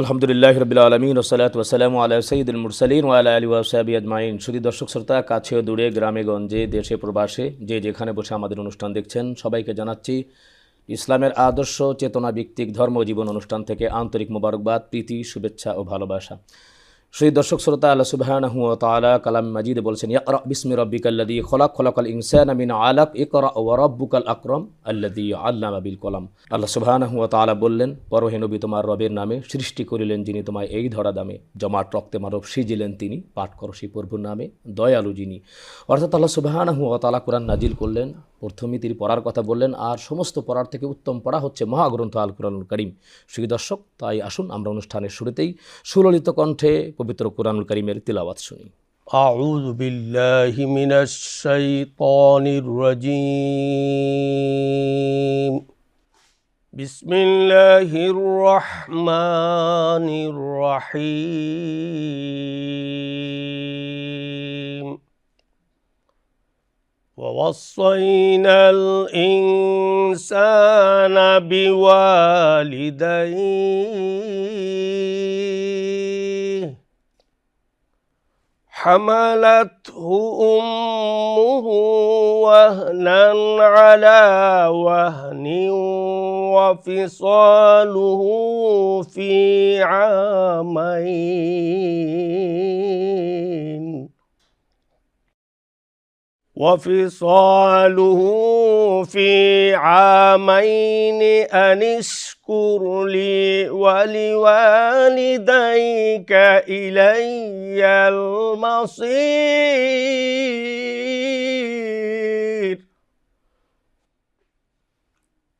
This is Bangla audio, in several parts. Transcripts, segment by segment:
আলহামদুলিল্লাহ রবিল আলমিন ওসালাত ওসালাম আল্লাহ সঈদুল মুরসালিন ওয়ালা আলী ওয়াসাবি আজমাইন। শুধু দর্শক শ্রোতা কাছে দূরে, গ্রামে গঞ্জে, দেশে প্রবাসে, যে যেখানে বসে আমাদের অনুষ্ঠান দেখছেন, সবাইকে জানাচ্ছি, ইসলামের আদর্শ চেতনা ভিত্তিক ধর্ম জীবন অনুষ্ঠান থেকে আন্তরিক মোবারকবাদ, প্রীতি, শুভেচ্ছা ও ভালোবাসা। সেই দর্শক শ্রোতা, আল্লাহ সুবাহানহু তালা কালাম মাজিদ বলছেন, ইকরা বিসমি রব্বিকাল্লাদি খলাক, খলাকাল ইনসান আমিন আলাক, ইকরা রব্বুকাল আকরম আল্লাদি আল্লাম আবিল কলাম। আল্লাহ সুবাহানহু তালা বললেন পরহে নবী তোমার রবের নামে সৃষ্টি করিলেন যিনি তোমায় এই ধরা দামে জমাট, রক্তে মারব সিজিলেন তিনি, পাঠ করো সেই প্রভুর নামে, দয়ালু যিনি। অর্থাৎ আল্লাহ সুবাহানহু তালা কোরআন নাজিল করলেন প্রথমে তিনি পড়ার কথা বললেন আর সমস্ত পড়ার থেকে উত্তম পড়া হচ্ছে মহাগ্রন্থ আল কোরআনুল করিম সুখী দর্শক তাই আসুন আমরা অনুষ্ঠানের শুরুতেই সুললিত কণ্ঠে পবিত্র কোরআনুল করিমের তিলাওয়াত শুনি أعوذ بالله من الشيطان الرجيم بسم الله الرحمن الرحيم ووصينا الإنسان بوالديه. حملته أمه وهنا على وهن وفصاله في عامين. وفصاله في عامين أن اشكر لي ولوالديك إلي المصير.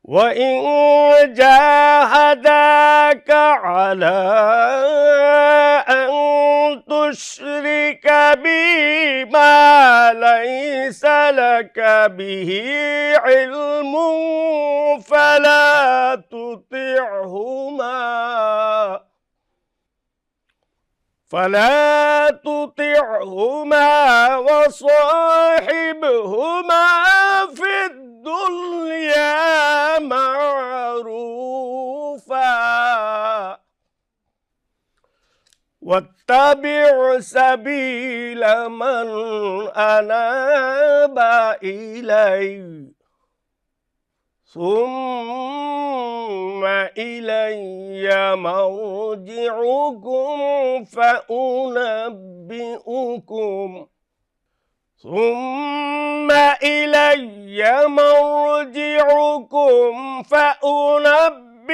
وإن جاهداك على أن تشرك بي ما ليس لك به علم فلا تطعهما فلا تطعهما وصاحبهما في الدنيا معروفا. واتبع سبيل من أناب إلي. ثم إلي مرجعكم فأنبئكم. ثم إلي مرجعكم فأنبئكم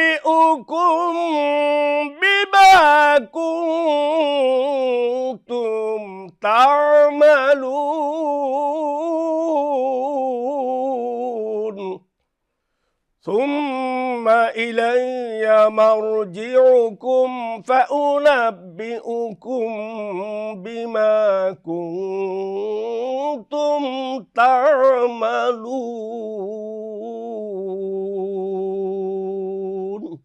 بما كنتم تعملون. ثم إلي مرجعكم فأنبئكم بما كنتم تعملون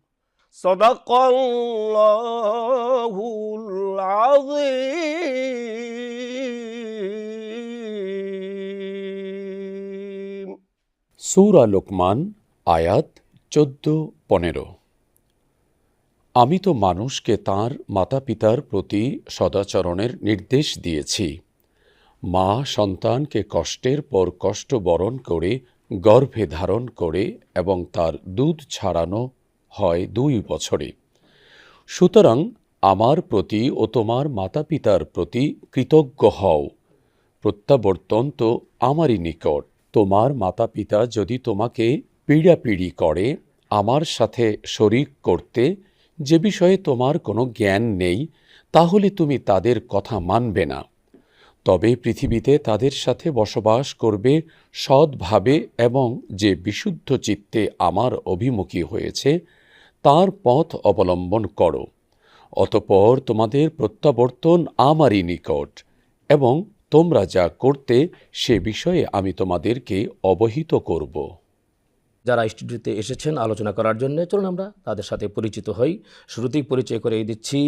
صدق الله العظيم সূরা লোকমান আয়াত চোদ্দ পনেরো আমি তো মানুষকে তার মাতা পিতার প্রতি সদাচরণের নির্দেশ দিয়েছি। মা সন্তানকে কষ্টের পর কষ্ট বরণ করে, গর্ভে ধারণ করে এবং তার দুধ ছাড়ানো হয় দুই বছরে। সুতরাং আমার প্রতি ও তোমার মাতা পিতার প্রতি কৃতজ্ঞ হও। প্রত্যাবর্তন তো আমারই নিকট। তোমার মাতা পিতা যদি তোমাকে পীড়াপিড়ি করে, আমার সাথে শরিক করতে যে বিষয়ে তোমার কোনো জ্ঞান নেই, তাহলে তুমি তাদের কথা মানবে না। তবে পৃথিবীতে তাদের সাথে বসবাস করবে সৎভাবে এবং যে বিশুদ্ধ চিত্তে আমার অভিমুখী হয়েছে, তার পথ অবলম্বন করো। অতপর তোমাদের প্রত্যাবর্তন আমারই নিকট, এবং তোমরা যা করতে সে বিষয়ে আমি তোমাদেরকে অবহিত করব। যারা স্টুডিওতে এসেছেন আলোচনা করার জন্য চলুন আমরা তাদের সাথে পরিচিত হই। শুরুতেই পরিচয় করে দিচ্ছি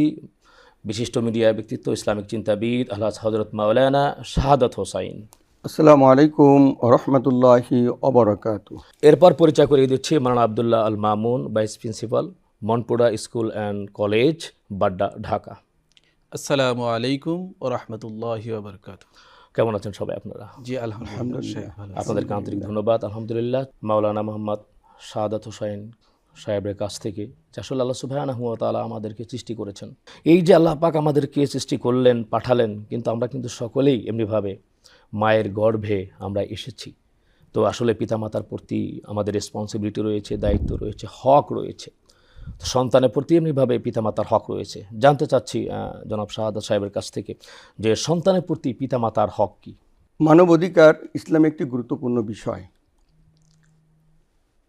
বিশিষ্ট মিডিয়া ব্যক্তিত্ব ইসলামিক চিন্তাবিদ আল্লাহ হজরত মাওলানা শাহাদত হোসাইন। আসসালামু আলাইকুম রহমতুল্লাহি অবরাকাতু এরপর পরিচয় করে দিচ্ছি মারানা Abdullah Al Mamun vice principal Monpura school and college Badda Dhaka. আসসালামু আলাইকুম ও রহমতুল্লাহি ওবরকাত কেমন আছেন সবাই আপনারা? জি আলহামদুলিল্লাহ। আপনাদেরকে আন্তরিক ধন্যবাদ আলহামদুলিল্লাহ। মাওলানা মোহাম্মদ শাহাদাত হোসাইন সাহেবের কাছ থেকে যে আসলে আল্লাহ সুবাহ তালা আমাদেরকে সৃষ্টি করেছেন। এই যে আল্লাহ পাক আমাদেরকে সৃষ্টি করলেন পাঠালেন কিন্তু আমরা কিন্তু সকলেই এমনিভাবে মায়ের গর্ভে আমরা এসেছি। তো আসলে পিতামাতার প্রতি আমাদের রেসপন্সিবিলিটি রয়েছে দায়িত্ব রয়েছে হক রয়েছে। সন্তানের প্রতি এমনিভাবে পিতামাতার হক রয়েছে। জানতে চাচ্ছি জনাব শাহাদা সাহেবের কাছ থেকে যে সন্তানের প্রতি পিতামাতার হক কি? মানব অধিকার ইসলামে একটি গুরুত্বপূর্ণ বিষয়।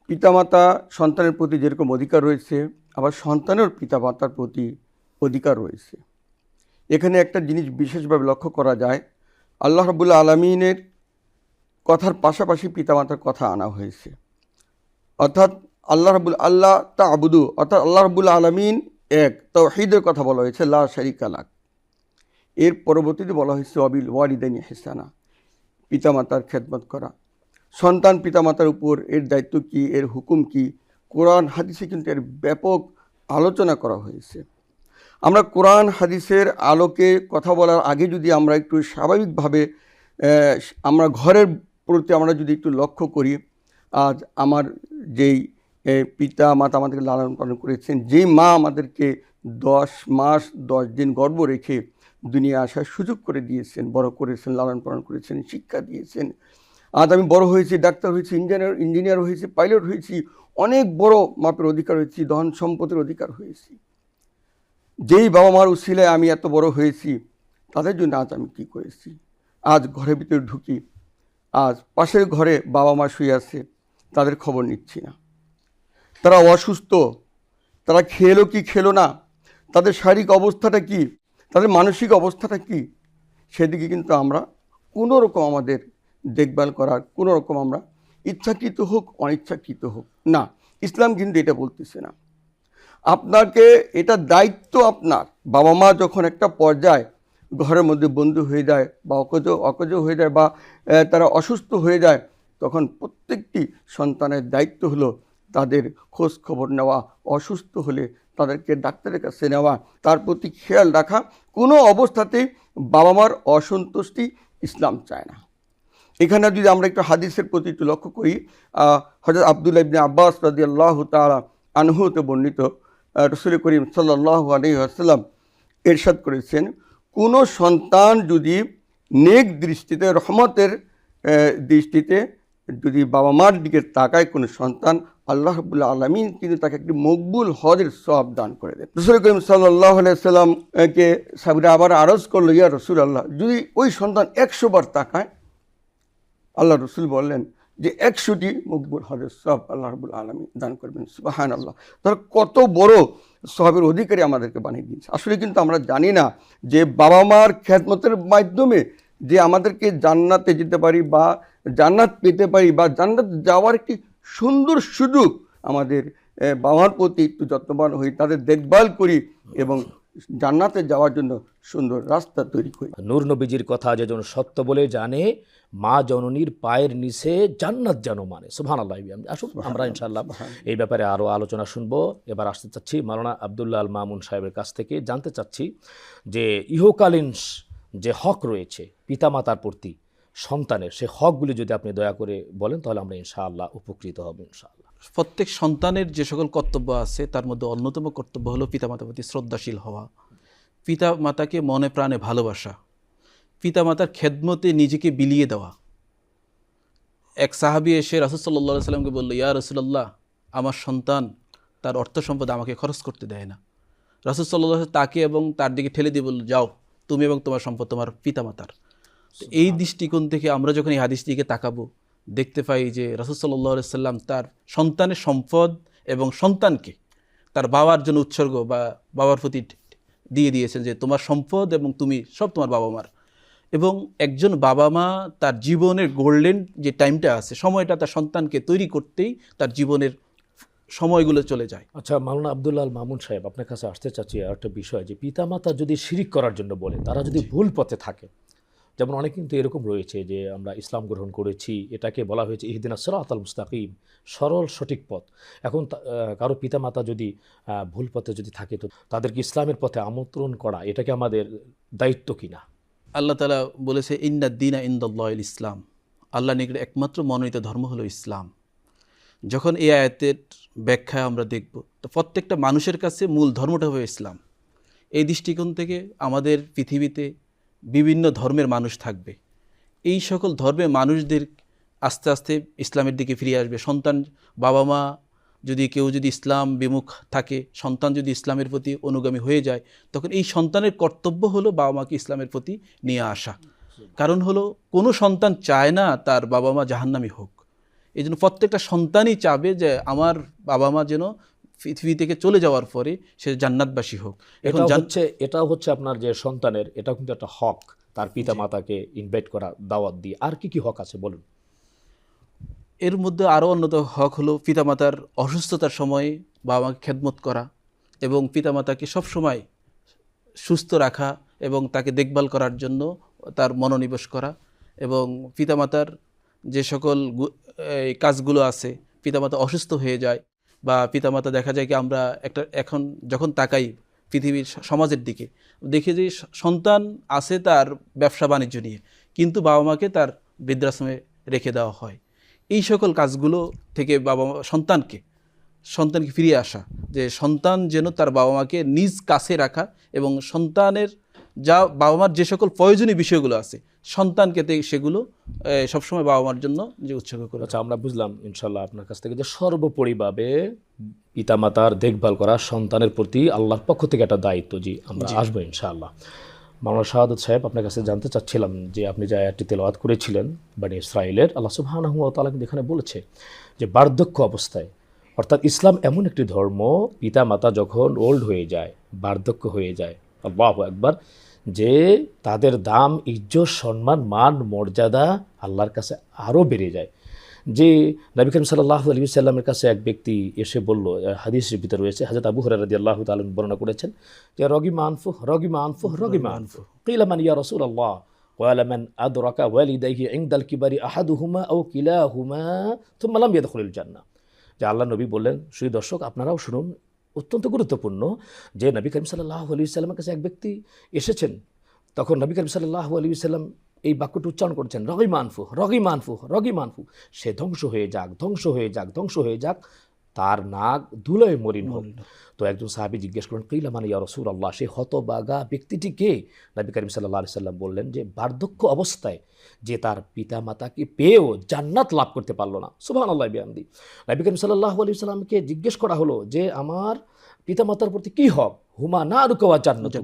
পিতামাতা সন্তানের প্রতি যেরকম অধিকার রয়েছে, আবার সন্তানের পিতামাতার প্রতি অধিকার রয়েছে। এখানে একটা জিনিস বিশেষভাবে লক্ষ্য করা যায়। আল্লাহ রবুল্লা আলমিনের কথার পাশাপাশি পিতামাতার কথা আনা হয়েছে। অর্থাৎ আল্লাহ রবুল আল্লাহ তা আবুদু অর্থাৎ আল্লাহ রবুল্লা আলমিন এক। তৌহিদের কথা বলা হয়েছে, লা শারিকা লাক। এর পরবর্তীতে বলা হয়েছে অবিল ওয়ারিদানি হেসানা পিতামাতার খেদমত করা। সন্তান পিতামাতার উপর এর দায়িত্ব কী, এর হুকুম কী? কোরআন, হাদিসে কিন্তু এর ব্যাপক আলোচনা করা হয়েছে। আমরা কোরআন, হাদিসের আলোকে কথা বলার আগে যদি আমরা একটু স্বাভাবিকভাবে আমরা ঘরের প্রতি আমরা যদি একটু লক্ষ্য করি, আজ আমার যেই পিতা, মাতা আমাদেরকে লালন পালন করেছেন। যেই মা আমাদেরকে দশ মাস, দশ দিন গর্ব রেখে দুনিয়া আসার সুযোগ করে দিয়েছেন, বড় করেছেন, লালন পালন করেছেন, শিক্ষা দিয়েছেন। আজ আমি বড় হয়েছি, ডাক্তার হয়েছি ইঞ্জিনিয়ার ইঞ্জিনিয়ার হয়েছি পাইলট হয়েছি, অনেক বড় মাপের অধিকার হয়েছি, ধন সম্পদের অধিকার হয়েছি। যেই বাবা মার উশিলায় আমি এত বড় হয়েছি, তাদের জন্য আজ আমি কি করেছি? আজ ঘরের ভিতরে ঢুকি, আজ পাশের ঘরে বাবা মা শুয়ে আছে, তাদের খবর নিচ্ছি না। তারা অসুস্থ, তারা খেলো কি খেলো না, তাদের শারীরিক অবস্থাটা কি, তাদের মানসিক অবস্থাটা কি, সেদিকে কিন্তু আমরা কোনো রকম আমাদের দেখভাল করার, কোনো রকম আমরা ইচ্ছাকৃত হোক, অনিচ্ছাকৃত হোক, না, ইসলাম কিন্তু এটা বলতেছে না। আপনাকে এটা দায়িত্ব আপনার, বাবা মা যখন একটা পর্যায়ে ঘরের মধ্যে বন্ধু হয়ে যায় বা অকজ অকজ হয়ে যায় বা তারা অসুস্থ হয়ে যায়, তখন প্রত্যেকটি সন্তানের দায়িত্ব হলো তাদের খোঁজ খবর নেওয়া, অসুস্থ হলে তাদেরকে ডাক্তারের কাছে নেওয়া, তার প্রতি খেয়াল রাখা, কোনো অবস্থাতেই বাবা মার অসন্তুষ্টি ইসলাম চায় না। এখানে যদি আমরা একটু হাদিসের প্রতি একটু লক্ষ্য করি হজরত আবদুল্লাহ ইবনে আব্বাস রাজি আল্লাহ তালা আনহুতে বর্ণিত রসুল করিম সাল্লাহ আলি আসাল্লাম এরশাদ করেছেন, কোনো সন্তান যদি নেক দৃষ্টিতে, রহমতের দৃষ্টিতে যদি বাবা মার দিকে তাকায়, কোনো সন্তান আল্লাহ রবুল্লা আলমিন কিন্তু তাকে একটি মকবুল হজের সব দান করে দেন। রসুল করিম সাল্লাহ সাল্লামকে সাবিরা আবার আরজ করল, ইয়া রসুল আল্লাহ যদি ওই সন্তান একশো বার তাকায় আল্লাহ রসুল বললেন যে একশোটি মকবুল হজের সব আল্লাহ রবুল আলমী দান করবেন। সুবাহান আল্লাহ তার কত বড় সবের অধিকারী আমাদেরকে বানিয়ে দিয়েছে। আসলে কিন্তু আমরা জানি না যে বাবা মার খ্যাতমতের মাধ্যমে যে আমাদেরকে জান্নাতে যেতে পারি বা জান্নাত পেতে পারি বা জান্নাত যাওয়ার একটি সুন্দর সুযোগ আমাদের বাবার প্রতি একটু যত্নবান হই তাদের দেখভাল করি এবং জান্নাতে যাওয়ার জন্য সুন্দর রাস্তা তৈরি করি। নূর নবীজির কথা যেজন সত্য বলে জানে মা জননীর পায়ের নিচে জান্নাত যেন মানে। সুবহান আল্লাহ আসুন আমরা ইনশাল্লাহ এই ব্যাপারে আরও আলোচনা শুনব। এবার আসতে চাচ্ছি মাওলানা আবদুল্লাহ আল মামুন সাহেবের কাছ থেকে। জানতে চাচ্ছি যে ইহকালীন যে হক রয়েছে পিতামাতার প্রতি সন্তানের, সে হকগুলি যদি আপনি দয়া করে বলেন, তাহলে আমরা ইনশাআল্লাহ উপকৃত হব, ইনশাআল্লাহ। প্রত্যেক সন্তানের যে সকল কর্তব্য আছে, তার মধ্যে অন্যতম কর্তব্য হলো পিতামাতার প্রতি শ্রদ্ধাশীল হওয়া। পিতা মাতাকে মনে প্রাণে ভালোবাসা। পিতামাতার খেদমতে নিজেকে বিলিয়ে দেওয়া। এক সাহাবি এসে রাসুল সাল্লাহ সাল্লামকে বলল, ইয়া রসুল্লাহ আমার সন্তান তার অর্থ সম্পদ আমাকে খরচ করতে দেয় না। রাসুল সাল্লাহ তাকে এবং তার দিকে ঠেলে দিয়ে বলল, যাও, তুমি এবং তোমার সম্পদ তোমার পিতামাতার। তো এই দৃষ্টিকোণ থেকে আমরা যখন এই হাদিস দিকে তাকাবো দেখতে পাই যে রাসুল সাল্লাহ সাল্লাম তার সন্তানের সম্পদ এবং সন্তানকে তার বাবার জন্য উৎসর্গ বা বাবার প্রতি দিয়ে দিয়েছেন যে তোমার সম্পদ এবং তুমি সব তোমার বাবা মার এবং একজন বাবা মা তার জীবনের গোল্ডেন যে টাইমটা আছে সময়টা তার সন্তানকে তৈরি করতেই তার জীবনের সময়গুলো চলে যায়। আচ্ছা মাওলানা আবদুল্লাহ মামুন সাহেব আপনার কাছে আসতে চাচ্ছি আর একটা বিষয় যে পিতামাতা যদি শিরিক করার জন্য বলে তারা যদি ভুল পথে থাকে যেমন অনেক কিন্তু এরকম রয়েছে যে আমরা ইসলাম গ্রহণ করেছি, এটাকে বলা হয়েছে ইহদিনা সরাত আল মুস্তাকিম, সরল সঠিক পথ। এখন কারও পিতামাতা যদি ভুল পথে যদি থাকে তো তাদেরকে ইসলামের পথে আমন্ত্রণ করা, এটাকে আমাদের দায়িত্ব কিনা আল্লাহ তালা বলেছে, ইন্না দিনা ইন্দাল্লাহ ইসলাম। আল্লাহ নিকটে একমাত্র মনোনীত ধর্ম হলো ইসলাম। যখন এই আয়াতের ব্যাখ্যা আমরা দেখব, তো প্রত্যেকটা মানুষের কাছে মূল ধর্মটা হবে ইসলাম। এই দৃষ্টিকোণ থেকে আমাদের পৃথিবীতে বিভিন্ন ধর্মের মানুষ থাকবে। এই সকল ধর্মের মানুষদের আস্তে আস্তে ইসলামের দিকে ফিরে আসবে। সন্তান বাবা মা যদি কেউ যদি ইসলাম বিমুখ থাকে, সন্তান যদি ইসলামের প্রতি অনুগামী হয়ে যায়, তখন এই সন্তানের কর্তব্য হলো বাবা মাকে ইসলামের প্রতি নিয়ে আসা। কারণ হলো, কোনো সন্তান চায় না তার বাবা মা জাহান্নামি হোক। এই জন্য প্রত্যেকটা সন্তানই চাবে যে আমার বাবা মা যেন পৃথিবী থেকে চলে যাওয়ার পরে সে জান্নাতবাসী হোক। এখন এটা হচ্ছে এটাও হচ্ছে আপনার যে সন্তানের এটাও কিন্তু একটা হক তার পিতা মাতাকে ইনভাইট করা দাওয়াত দিয়ে। আর কি কি হক আছে বলুন? এর মধ্যে আরও অন্যতম হক হলো পিতামাতার অসুস্থতার সময়ে বাবা মাকে খেদমত করা এবং পিতামাতাকে সবসময় সুস্থ রাখা এবং তাকে দেখভাল করার জন্য তার মনোনিবেশ করা এবং পিতামাতার যে সকল কাজগুলো আছে পিতামাতা অসুস্থ হয়ে যায়। বা পিতামাতা দেখা যায় কি আমরা একটা এখন যখন তাকাই পৃথিবীর সমাজের দিকে, দেখি যে সন্তান আছে তার ব্যবসা বাণিজ্য নিয়ে, কিন্তু বাবা মাকে তার বৃদ্ধাশ্রমে রেখে দেওয়া হয়। এই সকল কাজগুলো থেকে বাবা সন্তানকে সন্তানকে ফিরিয়ে আসা, যে সন্তান যেন তার বাবা মাকে নিজ কাছে রাখা এবং সন্তানের যা বাবা মার যে সকল প্রয়োজনীয় বিষয়গুলো আছে সন্তানকে সেগুলো সবসময় বাবা মার জন্য যে উৎসর্গ করে আচ্ছা আমরা বুঝলাম ইনশাল্লাহ আপনার কাছ থেকে যে সর্বোপরিভাবে পিতামাতার দেখভাল করা সন্তানের প্রতি আল্লাহর পক্ষ থেকে একটা দায়িত্ব। জি আমরা আসব ইনশাআল্লাহ। মাওলানা শাহাদত সাহেব আপনার কাছে জানতে চাচ্ছিলাম যে আপনি যে আয়াতটি তেলাওয়াত করেছিলেন বানি ইসরায়েলের আল্লাহ সুবহানাহু ওয়া তাআলা কিন্তু এখানে বলেছে যে বার্ধক্য অবস্থায় অর্থাৎ ইসলাম এমন একটি ধর্ম পিতামাতা যখন ওল্ড হয়ে যায় বার্ধক্য হয়ে যায় আল্লাহু একবার যে তাদের দাম, ইজ্জত, সম্মান, মান, মর্যাদা আল্লাহর কাছে আরও বেড়ে যায়। যে নবী করিম সাল্লাহ আলী সাল্লামের কাছে এক ব্যক্তি এসে বলল হাদিসের ভিতরে রয়েছে হাজরত আবু হরার রাজি আল্লাহ তালন বর্ণনা করেছেন যে রগিমা আনফু রগিমা আনফু রগি আনফু কিলামান ইয়া রসুল আল্লাহ ওয়ালামান আদরাকা ইং ইংদাল কিবারি আহাদুহুমা ও কিলাহুমা থুম্মালাম ইয়াদখুলুল জান্নাহ। যে আল্লাহ নবী বললেন সুই দর্শক আপনারাও শুনুন অত্যন্ত গুরুত্বপূর্ণ যে নবী করিম সাল্লাহ আলী সাল্লামের কাছে এক ব্যক্তি এসেছেন। তখন নবী করিম সাল্লাহ আলী সাল্লাম এই বাক্যটি উচ্চারণ করছেন রগি মানফু রগি মানফু রগি মানফু সে ধ্বংস হয়ে যাক, ধ্বংস হয়ে যাক, ধ্বংস হয়ে যাক। তার নাক ধুলোয় মরিন হোক। তো একজন সাহাবি জিজ্ঞেস করেন কইলা মানে ইয়া রসুল আল্লাহ সেই হতবাগা ব্যক্তিটি কে নবী করিম সাল্লাহ আলি সাল্লাম বললেন যে বার্ধক্য অবস্থায় যে তার পিতা মাতাকে পেয়েও জান্নাত লাভ করতে পারল না। সুবহান আল্লাহ বিহামদি। নবী করিম সাল্লাহ আলি সাল্লামকে জিজ্ঞেস করা হলো যে আমার পিতামাতার প্রতি কী হক? হুমা না রুকোয়া জান্নাত।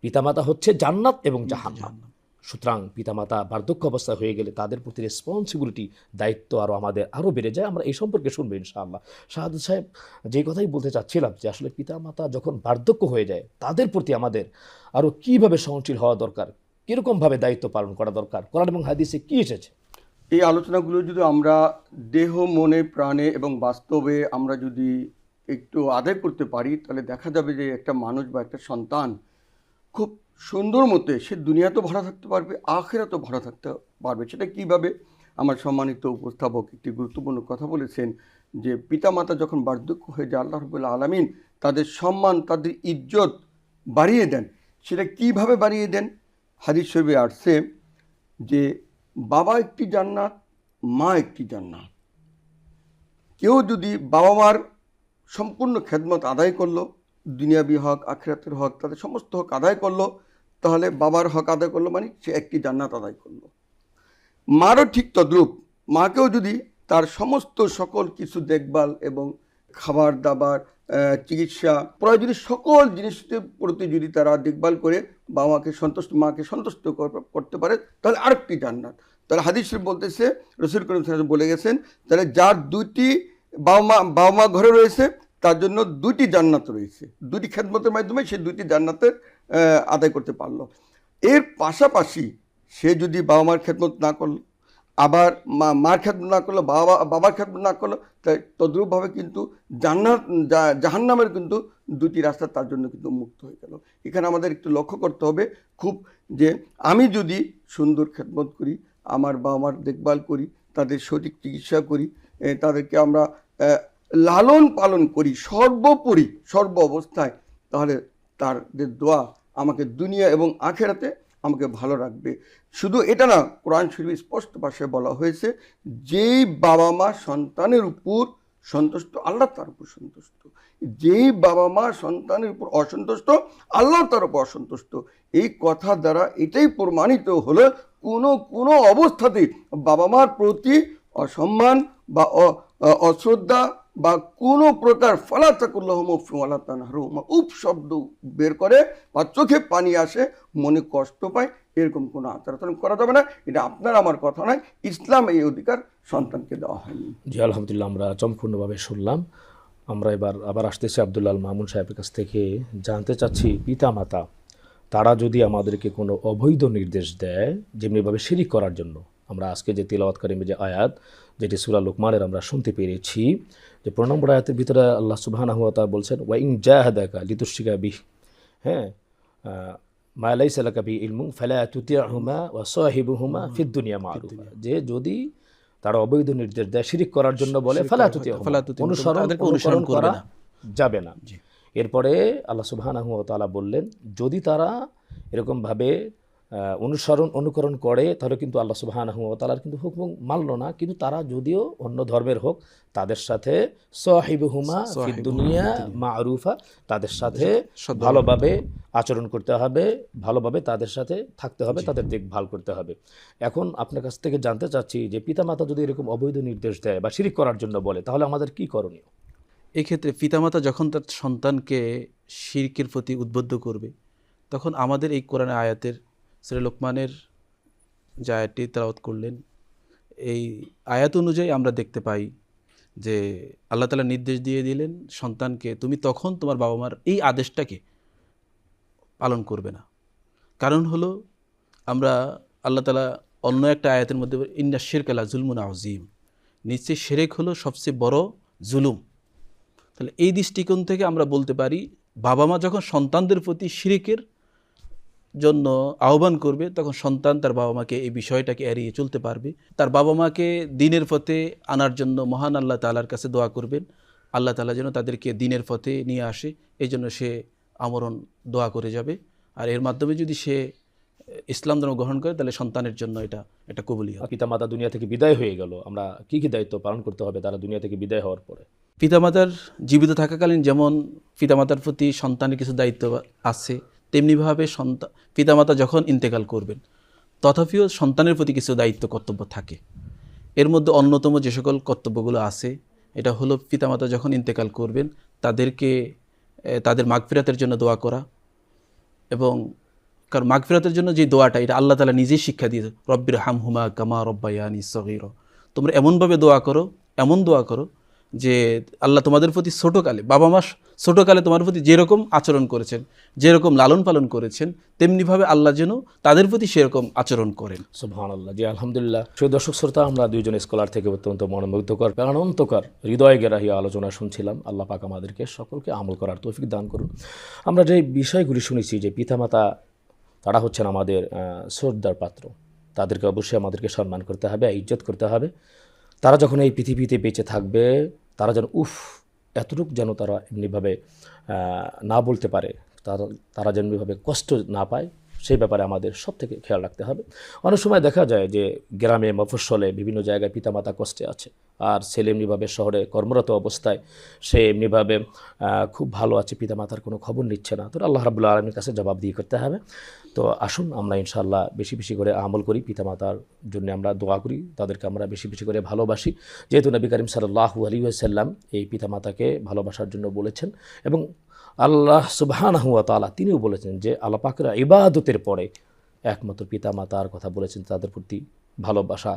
পিতামাতা হচ্ছে জান্নাত এবং জাহান্নাম। সুতরাং পিতামাতা বার্ধক্য অবস্থা হয়ে গেলে তাদের প্রতি রেসপন্সিবিলিটি দায়িত্ব আরও আমাদের আরও বেড়ে যায়। আমরা এই সম্পর্কে শুনব ইনশাআল্লাহ। শাহাদ সাহেব, যে কথাই বলতে চাচ্ছিলাম যে আসলে পিতামাতা যখন বার্ধক্য হয়ে যায়, তাদের প্রতি আমাদের আরও কীভাবে সহনশীল হওয়া দরকার? কীরকমভাবে দায়িত্ব পালন করা দরকার? কোরআন এবং হাদিসে কী এসেছে? এই আলোচনাগুলো যদি আমরা দেহ, মনে, প্রাণে এবং বাস্তবে আমরা যদি একটু আদায় করতে পারি, তাহলে দেখা যাবে যে একটা মানুষ বা একটা সন্তান খুব সুন্দর মতে সে দুনিয়াতেও ভালো থাকতে পারবে আখেরাতেও ভালো থাকতে পারবে। সেটা কীভাবে? আমার সম্মানিত উপস্থাপক একটি গুরুত্বপূর্ণ কথা বলেছেন যে, পিতামাতা যখন বার্ধক্য হয়ে যায়, আল্লাহ রবুল্লা আলমিন তাদের সম্মান, তাদের ইজ্জত বাড়িয়ে দেন। সেটা কীভাবে বাড়িয়ে দেন? হাদিস শরীফে আসছে যে, বাবা একটি জান্নাত, মা একটি জান্নাত। কেউ যদি বাবা মার সম্পূর্ণ খেদমত আদায় করল, দুনিয়াবি হক, আখিরাতের হক, তাদের সমস্ত হক আদায় করল তাহলে বাবার হক আদায় করল মানে সে একটি জান্নাত আদায় করল। মারও ঠিক তদ্রূপ। মাকেও যদি তার সমস্ত সকল কিছু দেখভাল এবং খাবার দাবার চিকিৎসা, প্রয়োজনীয় সকল জিনিসের প্রতি যদি তারা দেখভাল করে বাবাকে সন্তুষ্ট, মাকে সন্তুষ্ট কর- করতে পারে, তাহলে আরেকটি জান্নাত। তাহলে হাদিস বলতেছে, রসুল করিম বলে গেছেন তাহলে যার দুইটি বাবা মা বাবা মা ঘরে রয়েছে তার জন্য দুইটি জান্নাত রয়েছে। দুটি খেদমতের মাধ্যমে সে দুইটি জান্নাতের আদায় করতে পারল। এর পাশাপাশি সে যদি বাবা মার খেদমত না করল, আবার মা, মার খেদমত না করল, বাবা, বাবার খেদমত না করল, তাই তদ্রূপভাবে কিন্তু জান্নাত জাহান্নামের কিন্তু দুটি রাস্তা তার জন্য কিন্তু মুক্ত হয়ে গেল। এখানে আমাদের একটু লক্ষ্য করতে হবে খুব যে আমি যদি সুন্দর খেদমত করি, আমার বাবা মার দেখভাল করি, তাদের সঠিক চিকিৎসা করি তাদেরকে আমরা লালন পালন করি, সর্বোপরি, সর্ব অবস্থায়, তাহলে তাদের দোয়া আমাকে দুনিয়া এবং আখেরাতে আমাকে ভালো রাখবে। শুধু এটা না, কোরআন শরীফ স্পষ্ট ভাষায় বলা হয়েছে, যেই বাবা মা সন্তানের উপর সন্তুষ্ট, আল্লাহ তার উপর সন্তুষ্ট। যেই বাবা মা সন্তানের উপর অসন্তুষ্ট, আল্লাহ তার উপর অসন্তুষ্ট। এই কথা দ্বারা এটাই প্রমাণিত হলো, কোনো কোনো অবস্থাতেই বাবা মার প্রতি অসম্মান বা অশ্রদ্ধা বা কোনো প্রকার ফলাতাকুল্লাহমা তানহারুমা উপ শব্দ বের করে বা চোখে পানি আসে, মনে কষ্ট পায়, এরকম কোনো আচার আচরণ করা যাবে না। এটা আপনার আমার কথা নয়, ইসলাম এই অধিকার সন্তানকে দেওয়া হয়নি। জি, আলহামদুলিল্লাহ, আমরা চমকপূর্ণভাবে শুনলাম। আমরা এবার, আবার আসতেছি আবদুল্লাল মামুন সাহেবের কাছ থেকে। জানতে চাচ্ছি পিতা মাতা তারা যদি আমাদেরকে কোনো অবৈধ নির্দেশ দেয়, যেমনিভাবে শিরিক করার জন্য, আমরা আজকে যে তিলাওয়াত কারিমে, যে আয়াত যেটি সুরা লুকমানের আমরা শুনতে পেরেছি যে পনেরো নম্বর আয়াতের ভিতরে আল্লাহ সুবহানাহু ওয়া তাআলা বলছেন ওয়াইং জাহাদাকা লিতুশরিকা বিহ। হ্যাঁ আহ, মা লাইসা লাকা বি ইলমুন ফালা তুতিআহুমা ওয়া সাহিবুহুমা ফিদ দুনিয়া মারুফা। যে যদি তারা অবৈধ নির্দেশ দেয় শিরিক করার জন্য বলে ফালা তুতিআহুমা ফালা তুতিআহুমা, অনুসরণ অনুসরণ করা যাবে না। এরপরে আল্লাহ সুবহানাহু ওয়া তাআলা বললেন যদি তারা এরকমভাবে অনুসরণ অনুকরণ করে তাহলে কিন্তু আল্লাহ সুবহানাহু ওয়া তাআলার কিন্তু হুকুম মানলো না কিন্তু তারা যদিও অন্য ধর্মের হোক তাদের সাথে সাহিবুহুমা ফিদ সাহিবুহুমা দুনিয়া মারুফা তাদের সাথে ভালোভাবে আচরণ করতে হবে ভালোভাবে তাদের সাথে থাকতে হবে তাদের দেখভাল করতে হবে। এখন আপনার কাছ থেকে জানতে চাচ্ছি যে পিতামাতা যদি এরকম অবৈধ নির্দেশ দেয় বা শিরিক করার জন্য বলে তাহলে আমাদের কি করণীয়? এক্ষেত্রে পিতামাতা যখন তার সন্তানকে শিরকের প্রতি উদ্বুদ্ধ করবে তখন আমাদের এই কোরআন আয়াতের শ্রী লোকমানের যে তেলাওয়াত করলেন। এই আয়াত অনুযায়ী আমরা দেখতে পাই যে আল্লাহ তালা নির্দেশ দিয়ে দিলেন, সন্তানকে তুমি তখন তোমার বাবা মার এই আদেশটাকে পালন করবে না। কারণ হলো আমরা আল্লাহ তালা অন্য একটা আয়াতের মধ্যে ইন্না শেরকালা জুলমুন আজিম নিশ্চয়ই সেরেক হলো সবচেয়ে বড় জুলুম। তাহলে এই দৃষ্টিকোণ থেকে আমরা বলতে পারি বাবা মা যখন সন্তানদের প্রতি শিরিকের জন্য আহ্বান করবে তখন সন্তান তার বাবা মাকে এই বিষয়টাকে এড়িয়ে চলতে পারবে। তার বাবা মাকে দিনের পথে আনার জন্য মহান আল্লাহ তালার কাছে দোয়া করবেন। আল্লাহ তালা যেন তাদেরকে দিনের পথে নিয়ে আসে এই জন্য সে আমরণ দোয়া করে যাবে। আর এর মাধ্যমে যদি সে ইসলাম ধর্ম গ্রহণ করে তাহলে সন্তানের জন্য এটা এটা কবুলি হবে পিতামাতা দুনিয়া থেকে বিদায় হয়ে গেল। আমরা কি কি দায়িত্ব পালন করতে হবে তারা দুনিয়া থেকে বিদায় হওয়ার পরে? পিতামাতার জীবিত থাকাকালীন যেমন পিতামাতার প্রতি সন্তানের কিছু দায়িত্ব আছে তেমনিভাবে সন্তান পিতামাতা যখন ইন্তেকাল করবেন, তথাপিও সন্তানের প্রতি কিছু দায়িত্ব, কর্তব্য থাকে। এর মধ্যে অন্যতম যে সকল কর্তব্যগুলো আছে, এটা হলো পিতামাতা যখন ইন্তেকাল করবেন, তাদেরকে তাদের মাগফিরাতের জন্য দোয়া করা এবং কারণ মাগফিরাতের জন্য যে দোয়াটা, এটা আল্লাহ তালা নিজেই শিক্ষা দিয়ে রব্বির হাম হুমা কামা রব্বায়ানি সগির। তোমরা এমনভাবে দোয়া করো, এমন দোয়া করো যে আল্লাহ তোমাদের প্রতি ছোটোকালে, বাবা মা ছোটোকালে তোমার প্রতি যেরকম আচরণ করেছেন, যেরকম লালন পালন করেছেন, তেমনিভাবে আল্লাহ যেন তাদের প্রতি সেরকম আচরণ করেন। সুবহান আল্লাহ জি আলহামদুলিল্লাহ। সেই দর্শক শ্রোতা, আমরা দুইজন স্কলার থেকে অত্যন্ত মনোমুগ্ধকর, প্রাণান্তকর, হৃদয় গেরাহী আলোচনা শুনছিলাম। আল্লাহ পাক আমাদেরকে সকলকে আমল করার তৌফিক দান করুন। আমরা যে বিষয়গুলি শুনেছি যে পিতামাতা, তারা হচ্ছেন আমাদের শ্রদ্ধার পাত্র। তাদেরকে অবশ্যই আমাদেরকে সম্মান করতে হবে, ইজ্জত করতে হবে। তারা যখন এই পৃথিবীতে বেঁচে থাকবে তারা যেন, উফ, এতটুকু যেন তারা এমনিভাবে না বলতে পারে, তারা তারা যেন এমনিভাবে কষ্ট না পায়, সেই ব্যাপারে আমাদের সব থেকে খেয়াল রাখতে হবে। অনেক সময় দেখা যায় যে গ্রামে, মফস্বলে, বিভিন্ন জায়গায় পিতামাতা কষ্টে আছে। আর ছেলে এমনিভাবে শহরে কর্মরত অবস্থায়, সে এমনিভাবে খুব ভালো আছে, পিতামাতার কোনো খবর নিচ্ছে না। তো আল্লাহ রাবুল্লাহ আলমীর কাছে জবাব দিয়ে করতে হবে। তো আসুন আমরা ইনশাআল্লাহ বেশি বেশি করে আমল করি, পিতামাতার জন্য আমরা দোয়া করি, তাদেরকে আমরা বেশি বেশি করে ভালোবাসি। যেহেতু নবী করিম সাল্লাহু আলী সাল্লাম এই পিতামাতাকে ভালোবাসার জন্য বলেছেন এবং আল্লাহ সুবহানাহু ওয়া তাআলা তিনিও বলেছেন যে আলাপাকরা ইবাদতের পরে একমাত্র পিতামাতার কথা বলেছেন, তাদের প্রতি ভালোবাসা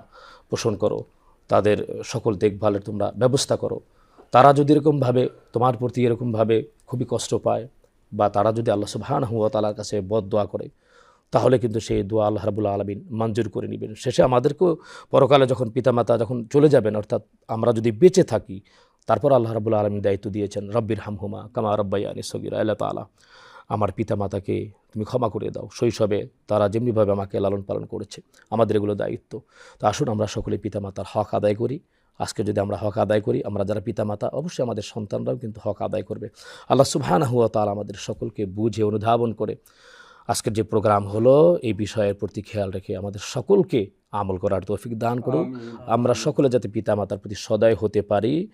পোষণ করো। তাদের সকল দেখভালের তোমরা ব্যবস্থা করো। তারা যদি এরকমভাবে তোমার প্রতি এরকমভাবে খুবই কষ্ট পায় বা তারা যদি আল্লাহ সুবহানাহু ওয়া তাআলার কাছে বদ দোয়া করে, তাহলে কিন্তু সেই দোয়া আল্লাহ রাবুল্লা আলমিন মঞ্জুর করে নেবেন। শেষে আমাদেরকেও পরকালে যখন পিতামাতা যখন চলে যাবেন, অর্থাৎ আমরা যদি বেঁচে থাকি, তারপর আল্লাহ রাবুল্লা আলমীর দায়িত্ব দিয়েছেন রব্বির হামহুমা কামা রব্বাইয়ানি সগিরা আল্লাহ তালা আমার পিতামাতাকে তুমি ক্ষমা করে দাও। শৈশবে তারা যেমনিভাবে আমাকে লালন পালন করেছে আমাদের এগুলো দায়িত্ব। তো আসুন আমরা সকলে পিতামাতার হক আদায় করি। আজকে যদি আমরা হক আদায় করি আমরা যারা পিতামাতা অবশ্যই আমাদের সন্তানরাও কিন্তু হক আদায় করবে। আল্লাহ সুবহানাহু ওয়া তাআলা আমাদের সকলকে বুঝে অনুধাবন করে। আজকের যে প্রোগ্রাম হলো এই বিষয়ের প্রতি খেয়াল রেখে আমাদের সকলকে আমল করার তৌফিক দান করুন। আমরা সকলে যাতে পিতামাতার প্রতি সদয় হতে পারি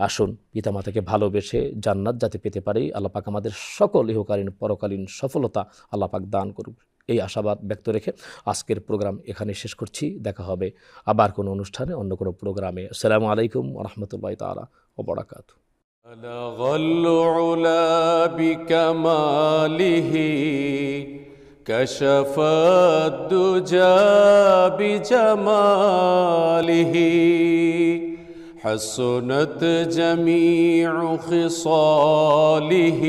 আসুন পিতামাতাকে ভালোবেসে জান্নাত যাতে পেতে পারি আল্লাহ পাক আমাদের সকল ইহকালীন পরকালীন সফলতা আল্লাহ পাক দান করুক এই আশাবাদ ব্যক্ত রেখে আজকের প্রোগ্রাম এখানে শেষ করছি দেখা হবে আবার কোনো অনুষ্ঠানে অন্য কোনো প্রোগ্রামে আসসালামু আলাইকুম রহমতুল্লাহ তালা ও বরাকাতু بلغ العلا بكماله كشف الدجى بجماله حسنت جميع خصاله.